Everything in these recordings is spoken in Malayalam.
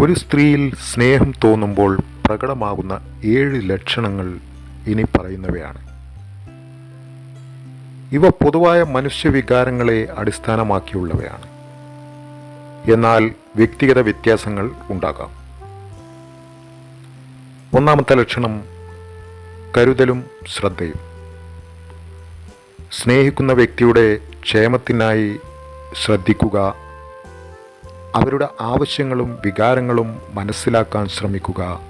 ഒരു സ്ത്രീയിൽ സ്നേഹം തോന്നുമ്പോൾ പ്രകടമാകുന്ന ഏഴ് ലക്ഷണങ്ങൾ ഇനി പറയുന്നവയാണ്. ഇവ പൊതുവായ മനുഷ്യവികാരങ്ങളെ അടിസ്ഥാനമാക്കിയുള്ളവയാണ്. എന്നാൽ വ്യക്തിഗത വ്യത്യാസങ്ങൾ ഉണ്ടാകാം. ഒന്നാമത്തെ ലക്ഷണം കരുതലും ശ്രദ്ധയും. സ്നേഹിക്കുന്ന വ്യക്തിയുടെ ക്ഷേമത്തിനായി ശ്രദ്ധിക്കുക അവരുടെ ആവശ്യങ്ങളും വികാരങ്ങളും മനസ്സിലാക്കാൻ ശ്രമിക്കുക.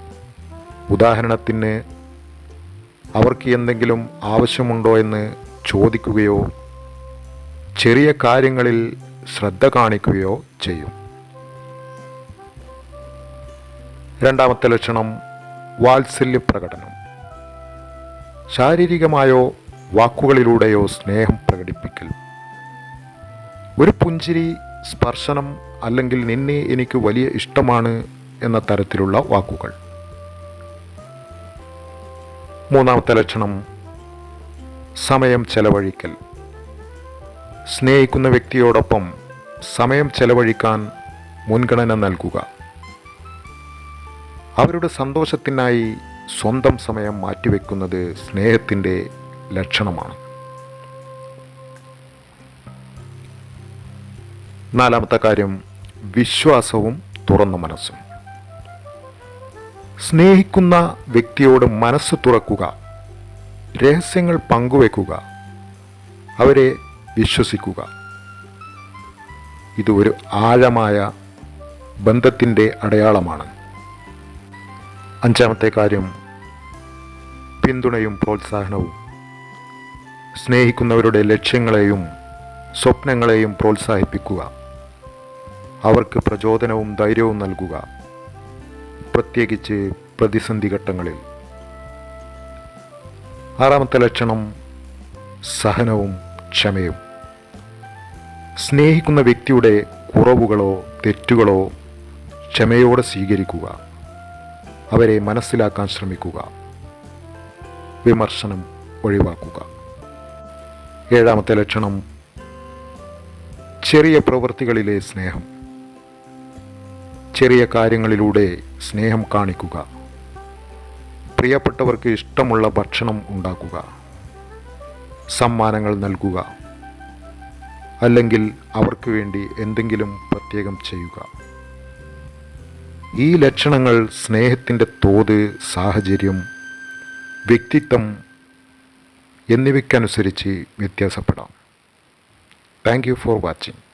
ഉദാഹരണത്തിന് അവർക്ക് എന്തെങ്കിലും ആവശ്യമുണ്ടോ എന്ന് ചോദിക്കുകയോ ചെറിയ കാര്യങ്ങളിൽ ശ്രദ്ധ കാണിക്കുകയോ ചെയ്യും. രണ്ടാമത്തെ ലക്ഷണം വാത്സല്യ പ്രകടനം. ശാരീരികമായോ വാക്കുകളിലൂടെയോ സ്നേഹം പ്രകടിപ്പിക്കൽ. ഒരു പുഞ്ചിരി സ്പർശനം അല്ലെങ്കിൽ നിന്നെ എനിക്ക് വലിയ ഇഷ്ടമാണ് എന്ന തരത്തിലുള്ള വാക്കുകൾ. മൂന്നാമത്തെ ലക്ഷണം സമയം ചെലവഴിക്കൽ. സ്നേഹിക്കുന്ന വ്യക്തിയോടൊപ്പം സമയം ചെലവഴിക്കാൻ മുൻഗണന നൽകുക. അവരുടെ സന്തോഷത്തിനായി സ്വന്തം സമയം മാറ്റിവെക്കുന്നത് സ്നേഹത്തിന്റെ ലക്ഷണമാണ്. നാലാമത്തെ കാര്യം വിശ്വാസവും തുറന്ന മനസ്സും. സ്നേഹിക്കുന്ന വ്യക്തിയോട് മനസ്സ് തുറക്കുക രഹസ്യങ്ങൾ പങ്കുവെക്കുക അവരെ വിശ്വസിക്കുക. ഇത് ഒരു ആഴമായ ബന്ധത്തിന്റെ അടയാളമാണ്. അഞ്ചാമത്തെ കാര്യം പിന്തുണയും പ്രോത്സാഹനവും. സ്നേഹിക്കുന്നവരുടെ ലക്ഷ്യങ്ങളെയും സ്വപ്നങ്ങളെയും പ്രോത്സാഹിപ്പിക്കുക. അവർക്ക് പ്രചോദനവും ധൈര്യവും നൽകുക. പ്രത്യേകിച്ച് പ്രതിസന്ധി ഘട്ടങ്ങളിൽ. ആറാമത്തെ ലക്ഷണം സഹനവും ക്ഷമയും. സ്നേഹിക്കുന്ന വ്യക്തിയുടെ കുറവുകളോ തെറ്റുകളോ ക്ഷമയോടെ സ്വീകരിക്കുക. അവരെ മനസ്സിലാക്കാൻ ശ്രമിക്കുക. വിമർശനം ഒഴിവാക്കുക. ഏഴാമത്തെ ലക്ഷണം ചെറിയ പ്രവൃത്തികളിലെ സ്നേഹം. ചെറിയ കാര്യങ്ങളിലൂടെ സ്നേഹം കാണിക്കുക. പ്രിയപ്പെട്ടവർക്ക് ഇഷ്ടമുള്ള ഭക്ഷണം ഉണ്ടാക്കുക. സമ്മാനങ്ങൾ നൽകുക. അല്ലെങ്കിൽ അവർക്ക് വേണ്ടി എന്തെങ്കിലും പ്രത്യേകം ചെയ്യുക. ഈ ലക്ഷണങ്ങൾ സ്നേഹത്തിന്റെ തോത് സാഹചര്യം വ്യക്തിത്വം എന്നിവയ്ക്കനുസരിച്ച് വ്യത്യാസപ്പെടാം. Thank you for watching.